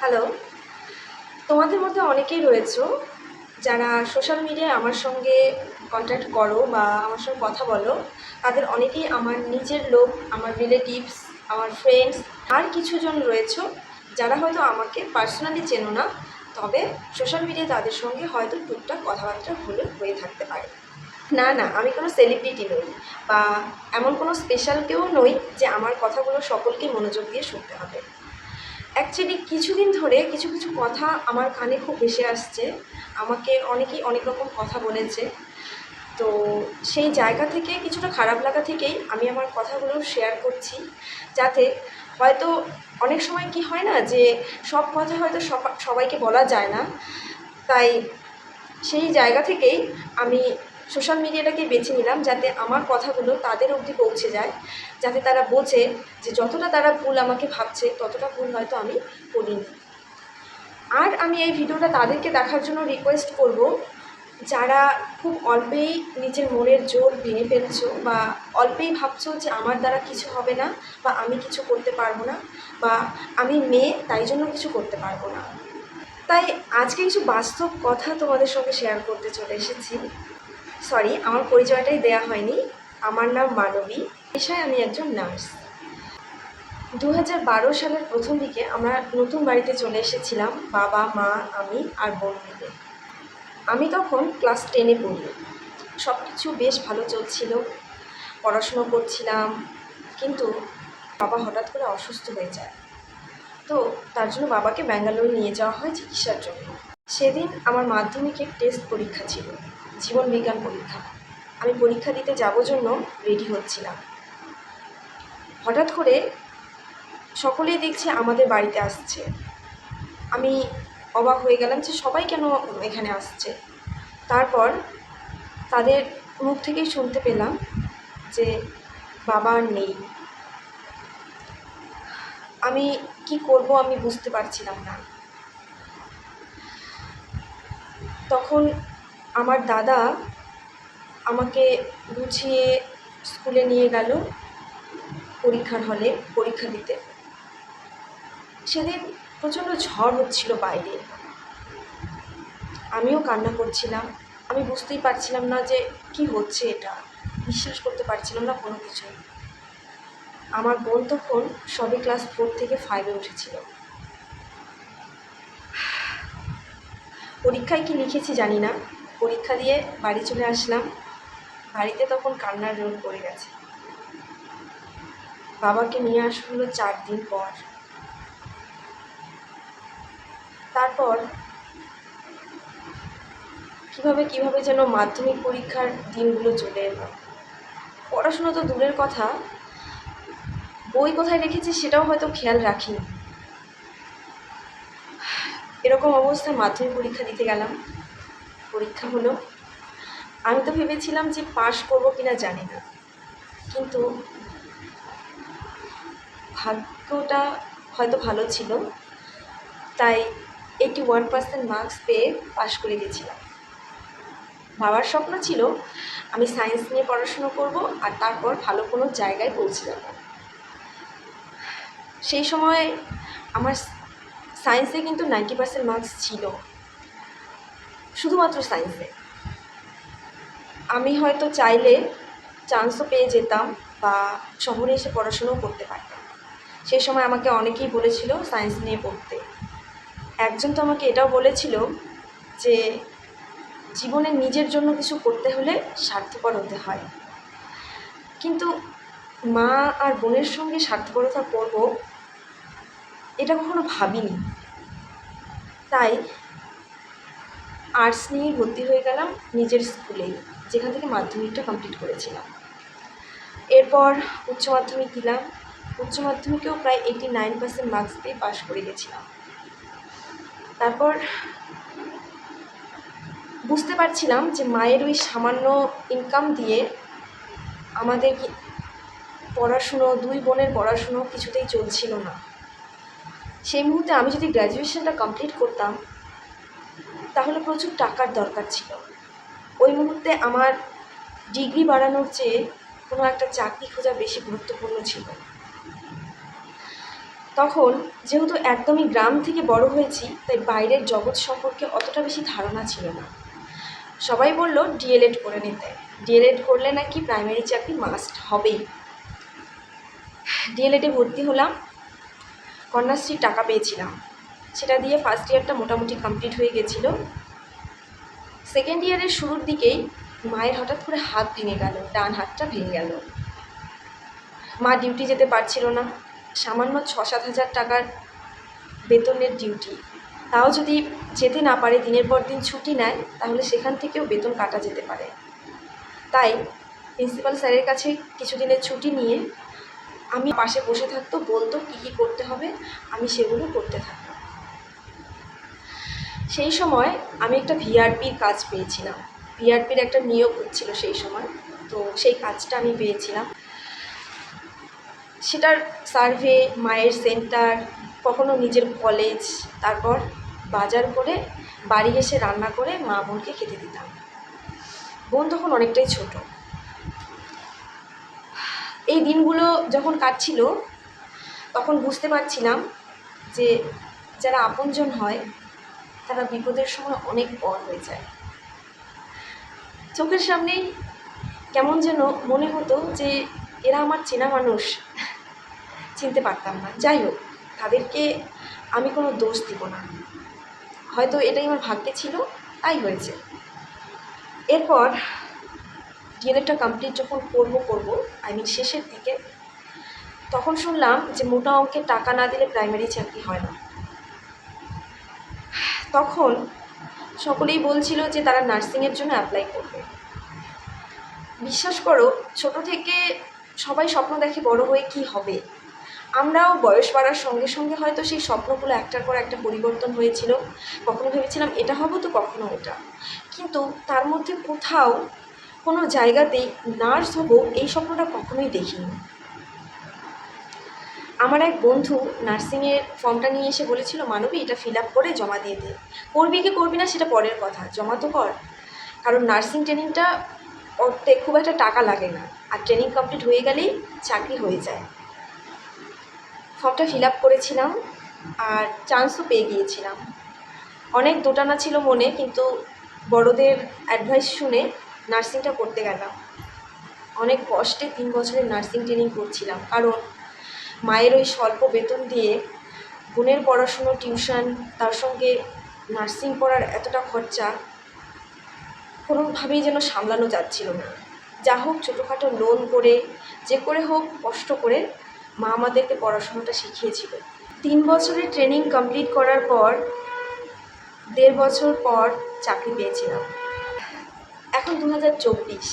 Hello তোমাদের মধ্যে অনেকেই রয়েছো যারা সোশ্যাল মিডিয়ায় আমার সঙ্গে কন্ট্যাক্ট করো বা আমার সঙ্গে কথা বলো। তাদের অনেকেই আমার নিজের লোক, আমার রিলেটিভস আমার ফ্রেন্ডস আর কিছুজন রয়েছো যারা হয়তো আমাকে পার্সোনালি চেনো না। তবে সোশ্যাল মিডিয়ায় তাদের সঙ্গে হয়তো টুকটাক কথাবার্তা হলে হয়ে থাকতে পারে। না না, আমি কোনো সেলিব্রিটি নই বা এমন কোনো স্পেশাল কেউ নই যে আমার কথাগুলো সকলকে মনোযোগ দিয়ে শুনতে হবে। অ্যাকচুয়ালি কিছুদিন ধরে কিছু কিছু কথা আমার কানে খুব ভেসে আসছে। আমাকে অনেকেই অনেক রকম কথা বলেছে। তো সেই জায়গা থেকে, কিছুটা খারাপ লাগা থেকেই আমি আমার কথাগুলো শেয়ার করছি। যাতে হয়তো অনেক সময় কি হয় না যে, সব কথা হয়তো সবা- সবাইকে বলা যায় না। তাই সেই জায়গা থেকেই আমি সোশ্যাল মিডিয়াটাকে বেছে নিলাম যাতে আমার কথাগুলো তাদের অবধি পৌঁছে যায়, যাতে তারা বোঝে যে যতটা তারা ভুল আমাকে ভাবছে, ততটা ভুল হয়তো আমি করিনি। আর আমি এই ভিডিওটা তাদেরকে দেখার জন্য রিকোয়েস্ট করব, যারা খুব অল্পেই নিজের মনের জোর ভেঙে ফেলছো বা অল্পেই ভাবছ যে আমার দ্বারা কিছু হবে না বা আমি কিছু করতে পারব না বা আমি মেয়ে, তাই জন্য কিছু করতে পারব না। তাই আজকে কিছু বাস্তব কথা তোমাদের সঙ্গে শেয়ার করতে চলে এসেছি। সরি আমার পরিচয়টাই দেয়া হয়নি। আমার নাম মানবী। পেশায় আমি একজন নার্স। দু বারো সালের প্রথম দিকে আমরা নতুন বাড়িতে চলে এসেছিলাম, বাবা, মা, আমি আর বোন মিলে। আমি তখন ক্লাস টেনে পড়ি। সব কিছু বেশ ভালো চলছিল। পড়াশুনো করছিলাম, কিন্তু বাবা হঠাৎ করে অসুস্থ হয়ে যায়। তো তার জন্য বাবাকে ব্যাঙ্গালোর নিয়ে যাওয়া হয় চিকিৎসার জন্য। সেদিন আমার মাধ্যমিকের টেস্ট পরীক্ষা ছিল। জীবন বিজ্ঞান পরীক্ষা। আমি পরীক্ষা দিতে যাব জন্য রেডি হচ্ছিলাম। হঠাৎ করে সকলেই দেখছি আমাদের বাড়িতে আসছে। আমি অবাক হয়ে গেলাম যে সবাই কেন এখানে আসছে? তারপর তাদের মুখ থেকেই শুনতে পেলাম যে বাবা নেই। আমি কি করব আমি বুঝতে পারছিলাম না। তখন আমার দাদা আমাকে গুছিয়ে স্কুলে নিয়ে গেল পরীক্ষার হলে, পরীক্ষা দিতে। সেদিন প্রচণ্ড ঝড় হচ্ছিল বাইরে। আমিও কান্না করছিলাম। আমি বুঝতেই পারছিলাম না যে কি হচ্ছে এটা। বিশ্বাস করতে পারছিলাম না কোনো কিছুই। আমার বোন তখন সবে ক্লাস ফোর থেকে ফাইভে উঠেছিল। পরীক্ষায় কি লিখেছি জানি না। পরীক্ষা দিয়ে বাড়ি চলে আসলাম। বাড়িতে তখন কান্নার রোল পড়ে গেছে। বাবাকে নিয়ে আসা হলো চার দিন পর। তারপর কীভাবে কীভাবে যেন মাধ্যমিক পরীক্ষার দিনগুলো চলে এলো। পড়াশোনা তো দূরের কথা। বই কোথায় রেখেছি সেটাও হয়তো খেয়াল রাখিনি। এরকম অবস্থায় মাধ্যমিক পরীক্ষা দিতে গেলাম। পরীক্ষা হলো। আমি তো ভেবেছিলাম যে পাশ করব কিনা জানি না। কিন্তু ভাগ্যটা হয়তো ভালো ছিল। তাই এইটি ওয়ান পার্সেন্ট মার্কস পেয়ে পাশ করে গেছিলাম। বাবার স্বপ্ন ছিল, আমি সায়েন্স নিয়ে পড়াশুনো করব আর তারপর ভালো কোনো জায়গায় পৌঁছে যাব। সেই সময় আমার সায়েন্সে কিন্তু নাইনটি পার্সেন্ট মার্কস ছিল। শুধুমাত্র সায়েন্সে আমি হয়তো চাইলে চান্সও পেয়ে যেতাম বা শহরে এসে পড়াশুনোও করতে পারতাম। সেই সময় আমাকে অনেকেই বলেছিল সায়েন্স নিয়ে পড়তে। একজন তো আমাকে এটাও বলেছিল যে জীবনে নিজের জন্য কিছু করতে হলে স্বার্থপর হতে হয়। কিন্তু মা আর বোনের সঙ্গে স্বার্থপরতা করব, এটা কখনো ভাবিনি। তাই আর্টস নিয়ে ভর্তি হয়ে গেলাম নিজের স্কুলেই যেখান থেকে মাধ্যমিকটা কমপ্লিট করেছিলাম। এরপর উচ্চ মাধ্যমিক দিলাম। উচ্চ মাধ্যমিকেও প্রায় এইটি নাইন পার্সেন্ট মার্কস দিয়ে পাশ করে গেছিলাম। তারপর বুঝতে পারছিলাম যে মায়ের ওই সামান্য ইনকাম দিয়ে আমাদের পড়াশুনো, দুই বোনের পড়াশুনো কিছুতেই চলছিল না। সেই মুহূর্তে আমি যদি গ্র্যাজুয়েশনটা কমপ্লিট করতাম তাহলে প্রচুর টাকার দরকার ছিল। ওই মুহূর্তে আমার ডিগ্রি বাড়ানোর চেয়ে কোনো একটা চাকরি খোঁজা বেশি গুরুত্বপূর্ণ ছিল। তখন যেহেতু একদমই গ্রাম থেকে বড় হয়েছি, তাই বাইরের জগৎ সম্পর্কে অতটা বেশি ধারণা ছিল না। সবাই বলল, ডিএলএড করে নিতে। ডিএলএড করলে নাকি প্রাইমারি চাকরি মাস্ট হবেই। ডিএলএডে ভর্তি হলাম। কন্যাশ্রীর টাকা পেয়েছিলাম। সেটা দিয়ে ফার্স্ট ইয়ারটা মোটামুটি কমপ্লিট হয়ে গেছিল। সেকেন্ড ইয়ারের শুরুর দিকেই মায়ের হঠাৎ করে হাত ভেঙে গেল, ডান হাতটা ভেঙে গেল। মা ডিউটি যেতে পারছিল না, সামান্য ছ সাত হাজার টাকার বেতনের ডিউটি তাও যদি যেতে না পারে, দিনের পর দিন ছুটি নেয়, তাহলে সেখান থেকেও বেতন কাটা যেতে পারে। তাই প্রিন্সিপাল স্যারের কাছে কিছুদিনের ছুটি নিয়ে আমি পাশে বসে থাকতো, বলতো কী কী করতে হবে, আমি সেগুলো করতে থাকতাম। সেই সময় আমি একটা ভিআরপির কাজ পেয়েছিলাম। ভিআরপির একটা নিয়োগ হচ্ছিল সেই সময়। তো সেই কাজটা আমি পেয়েছিলাম। সেটার সার্ভে, মায়ের সেন্টার, কখনো নিজের কলেজ, তারপর বাজার করে বাড়ি এসে রান্না করে মা বোনকে খেতে দিতাম। বোন তখন অনেকটাই ছোট। এই দিনগুলো যখন কাটছিল, তখন বুঝতে পারছিলাম যে যারা আপনজন হয় তারা বিপদের সময় অনেক পর হয়ে যায়। চোখের সামনেই কেমন যেন মনে হতো যে এরা আমার চেনা মানুষ। চিনতে পারতাম না। যাই হোক, তাদেরকে আমি কোনো দোষ দিব না। হয়তো এটাই আমার ভাগ্যে ছিল, তাই হয়েছে। এরপর ডিএলএডটা কমপ্লিট যখন করব করব আই মিন শেষের দিকে, তখন শুনলাম যে মোটা অঙ্কের টাকা না দিলে প্রাইমারি চাকরি হয় না। তখন সকলেই বলছিল যে তারা নার্সিংয়ের জন্য অ্যাপ্লাই করবে। বিশ্বাস করো, ছোট থেকে সবাই স্বপ্ন দেখে বড় হয়ে কি হবে? আমরাও বয়স বাড়ার সঙ্গে সঙ্গে হয়তো সেই স্বপ্নগুলো একটার পর একটা পরিবর্তন হয়েছিল। কখনো ভেবেছিলাম এটা হব তো কখনো ওটা। কিন্তু তার মধ্যে কোথাও কোনো জায়গাতেই নার্স হব এই স্বপ্নটা কখনোই দেখিনি। আমার এক বন্ধু নার্সিংয়ের ফর্মটা নিয়ে এসে বলেছিল, মানবী, এটা ফিল আপ করে জমা দিয়ে দে। করবি কি করবি না সেটা পরের কথা, জমা তো কর। কারণ নার্সিং ট্রেনিংটা করতে খুব একটা টাকা লাগে না, আর ট্রেনিং কমপ্লিট হয়ে গেলেই চাকরি হয়ে যায়। ফর্মটা ফিল আপ করেছিলাম, আর চান্সও পেয়ে গিয়েছিলাম। অনেক দোটানা ছিল মনে, কিন্তু বড়দের অ্যাডভাইস শুনে নার্সিংটা করতে গেলাম। অনেক কষ্টে তিন বছরের নার্সিং ট্রেনিং করছিলাম, কারণ মায়ের ওই স্বল্প বেতন দিয়ে বোনের পড়াশুনো, টিউশন, তার সঙ্গে নার্সিং পড়ার এতটা খরচা কোনোভাবেই যেন সামলানো যাচ্ছিল না। যা হোক, ছোটোখাটো লোন করে, যে করে হোক, কষ্ট করে মা আমাদেরকে পড়াশোনাটা শিখিয়েছিল। তিন বছরের ট্রেনিং কমপ্লিট করার পর, দেড় বছর পর চাকরি পেয়েছিলাম। এখন দু হাজার চব্বিশ,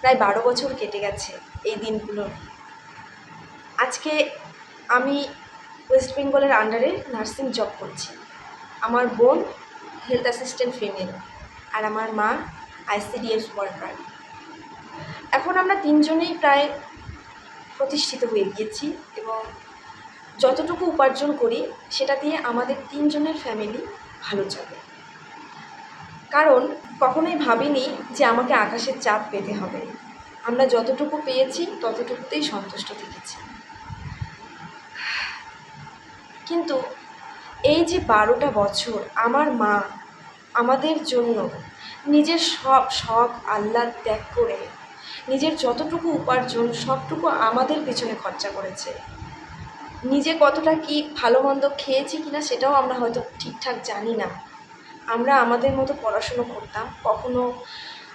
প্রায় বারো বছর কেটে গেছে এই দিনগুলো। আজকে আমি ওয়েস্ট বেঙ্গলের আন্ডারে নার্সিং জব করছি। আমার বোন হেলথ অ্যাসিস্ট্যান্ট ফিমেল আর আমার মা আইসিডিএস ওয়ার্কার। এখন আমরা তিনজনেই প্রায় প্রতিষ্ঠিত হয়ে গিয়েছি এবং যতটুকু উপার্জন করি, সেটা দিয়ে আমাদের তিনজনের ফ্যামিলি ভালো চলে। কারণ কখনোই ভাবিনি যে আমাকে আকাশের চাপ পেতে হবে। আমরা যতটুকু পেয়েছি, ততটুকুতেই সন্তুষ্ট থেকেছি। কিন্তু এই যে বারোটা বছর আমার মা আমাদের জন্য নিজের সব শখ আহ্লাদ ত্যাগ করে নিজের যতটুকু উপার্জন, সবটুকু আমাদের পেছনে খরচা করেছে। নিজে কতটা কি ভালো মন্দ খেয়েছি কিনা সেটাও আমরা হয়তো ঠিকঠাক জানি না। আমরা আমাদের মতো পড়াশুনো করতাম, কখনো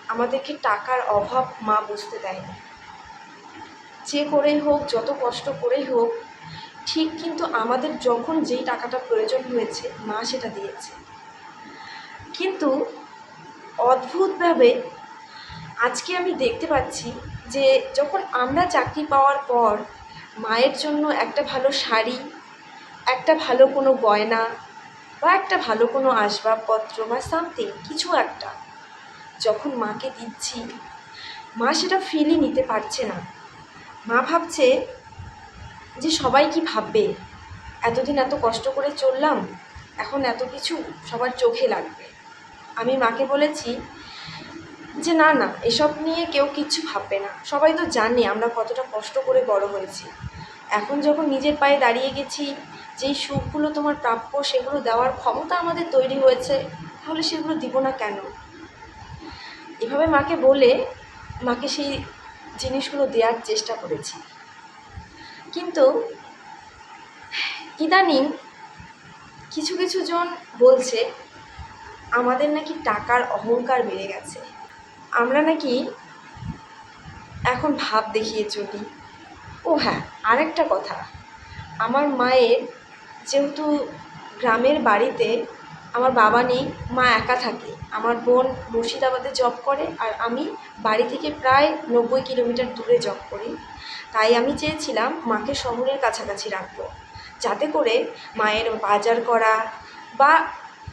আমাদেরকে টাকার অভাব মা বুঝতে দেয়নি। যে করেই হোক, যত কষ্ট করেই হোক ঠিক কিন্তু আমাদের যখন যেই টাকাটা প্রয়োজন হয়েছে, মা সেটা দিয়েছে। কিন্তু অদ্ভুতভাবে আজকে আমি দেখতে পাচ্ছি যে যখন আমরা চাকরি পাওয়ার পর মায়ের জন্য একটা ভালো শাড়ি, একটা ভালো কোনো গয়না বা একটা ভালো কোনো আসবাবপত্র বা সামথিং কিছু একটা যখন মাকে দিচ্ছি, মা সেটা ফিলই নিতে পারছে না। মা ভাবছে যে সবাই কি ভাববে? এতদিন এত কষ্ট করে চললাম, এখন এত কিছু সবার চোখে লাগবে। আমি মাকে বলেছি যে, না না, এসব নিয়ে কেউ কিচ্ছু ভাববে না। সবাই তো জানে আমরা কতটা কষ্ট করে বড় হয়েছি। এখন যখন নিজের পায়ে দাঁড়িয়ে গেছি, যেই সুখগুলো তোমার প্রাপ্য সেগুলো দেওয়ার ক্ষমতা আমাদের তৈরি হয়েছে, তাহলে সেগুলো দিব না কেন? এভাবে মাকে বলে, মাকে সেই জিনিসগুলো দেওয়ার চেষ্টা করেছি। কিন্তু ইদানিং কিছু কিছু জন বলছে আমাদের নাকি টাকার অহংকার বেড়ে গেছে। আমরা নাকি এখন ভাব দেখিয়ে চলি। ও হ্যাঁ আরেকটা কথা। আমার মায়ের যেহেতু গ্রামের বাড়িতে আমার বাবা নেই, মা একা থাকে। আমার বোন মুর্শিদাবাদে জব করে আর আমি বাড়ি থেকে প্রায় নব্বই কিলোমিটার দূরে জব করি। তাই আমি চেয়েছিলাম মাকে শহরের কাছাকাছি রাখব, যাতে করে মায়ের বাজার করা বা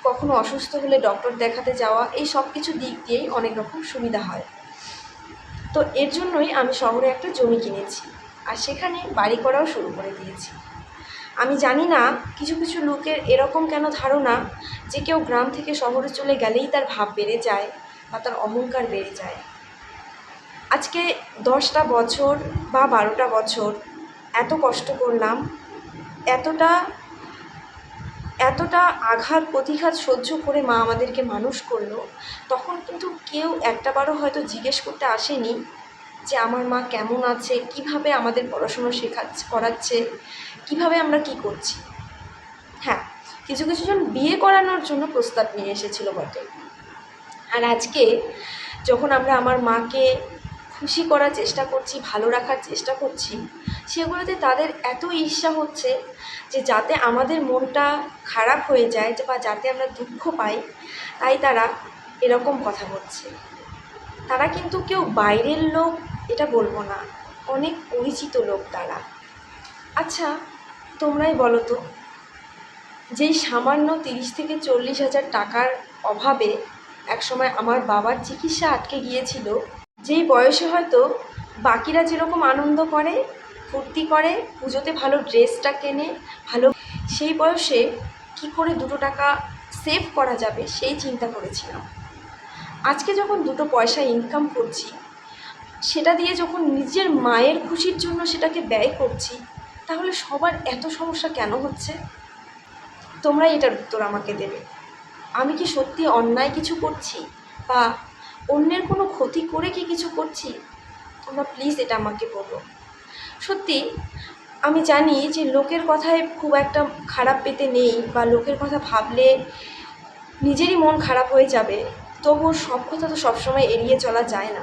কখনো অসুস্থ হলে ডক্টর দেখাতে যাওয়া এই সব কিছু দিক দিয়েই অনেক রকম সুবিধা হয়। তো এর জন্যই আমি শহরে একটা জমি কিনেছি আর সেখানে বাড়ি করাও শুরু করে দিয়েছি। আমি জানি না কিছু কিছু লোকের এরকম কেন ধারণা যে কেউ গ্রাম থেকে শহরে চলে গেলেই তার ভাব বেড়ে যায় বা তার অহংকার বেড়ে যায়। আজকে দশটা বছর বা বারোটা বছর এত কষ্ট করলাম, এতটা এতটা আঘাত প্রতিঘাত সহ্য করে মা আমাদেরকে মানুষ করল। তখন কিন্তু কেউ একটাবারও হয়তো জিজ্ঞেস করতে আসেনি যে আমার মা কেমন আছে, কীভাবে আমাদের পড়াশুনো শেখাচ্ছে, করাচ্ছে, কীভাবে আমরা কি করছি। হ্যাঁ কিছু কিছু জন বিয়ে করানোর জন্য প্রস্তাব নিয়ে এসেছিল বটে। আর আজকে যখন আমরা আমার মাকে খুশি করার চেষ্টা করছি, ভালো রাখার চেষ্টা করছি, সেগুলোতে তাদের এত ঈর্ষা হচ্ছে যে যাতে আমাদের মনটা খারাপ হয়ে যায় বা যাতে আমরা দুঃখ পাই, তাই তারা এরকম কথা বলছে। তারা কিন্তু কেউ বাইরের লোক, এটা বলব না, অনেক পরিচিত লোক তারা। আচ্ছা তোমরাই বলো তো, যেই সামান্য তিরিশ থেকে চল্লিশ হাজার টাকার অভাবে একসময় আমার বাবার চিকিৎসা আটকে গিয়েছিল যেই বয়সে হয়তো বাকিরা যেরকম আনন্দ করে, ফুর্তি করে, পুজোতে ভালো ড্রেসটা কেনে, ভালো, সেই বয়সে কি করে দুটো টাকা সেভ করা যাবে সেই চিন্তা করেছিলাম। আজকে যখন দুটো পয়সা ইনকাম করছি, সেটা দিয়ে যখন নিজের মায়ের খুশির জন্য সেটাকে ব্যয় করছি, তাহলে সবার এত সমস্যা কেন হচ্ছে? তোমরাই এটার উত্তর আমাকে দেবে। আমি কি সত্যি অন্যায় কিছু করছি? বা অন্যের কোনো ক্ষতি করে কি কিছু করছি? তোমরা প্লিজ এটা আমাকে বলো। সত্যি, আমি জানি যে লোকের কথায় খুব একটা খারাপ পেতে নেই বা লোকের কথা ভাবলে নিজেরই মন খারাপ হয়ে যাবে। তবুও সব কথা তো সবসময় এড়িয়ে চলা যায় না।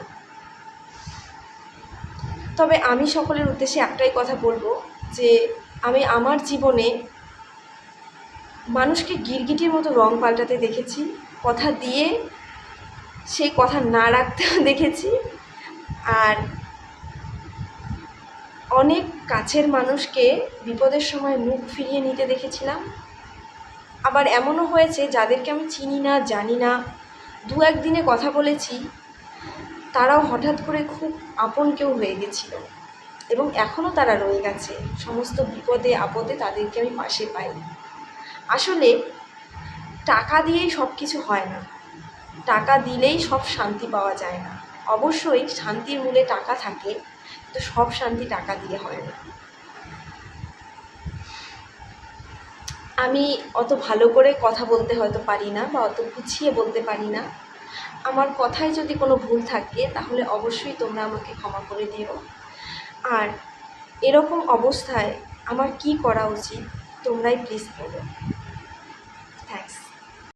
তবে আমি সকলের উদ্দেশ্যে একটাই কথা বলব যে, আমি আমার জীবনে মানুষকে গিরগিটির মতো রং পাল্টাতে দেখেছি, কথা দিয়ে সেই কথা না রাখতেও দেখেছি। আর অনেক কাছের মানুষকে বিপদের সময় মুখ ফিরিয়ে নিতে দেখেছিলাম। আবার এমনও হয়েছে, যাদেরকে আমি চিনি না, জানি না, দু একদিনে কথা বলেছি, তারাও হঠাৎ করে খুব আপন কেউ হয়ে গেছিল। এবং এখনও তারা রয়ে গেছে। সমস্ত বিপদে, আপদে তাদেরকে আমি পাশে পাই আসলে টাকা দিয়েই সব কিছু হয় না। টাকা দিলেই সব শান্তি পাওয়া যায় না। অবশ্যই শান্তির মূলে টাকা থাকে, কিন্তু সব শান্তি টাকা দিয়ে হয় না। আমি অত ভালো করে কথা বলতে হয়তো পারি না বা অত গুছিয়ে বলতে পারি না। আমার কথায় যদি কোনো ভুল থাকে, তাহলে অবশ্যই তোমরা আমাকে ক্ষমা করে দিও। আর এরকম অবস্থায় আমার কি করা উচিত, তোমরাই প্লিজ বলো।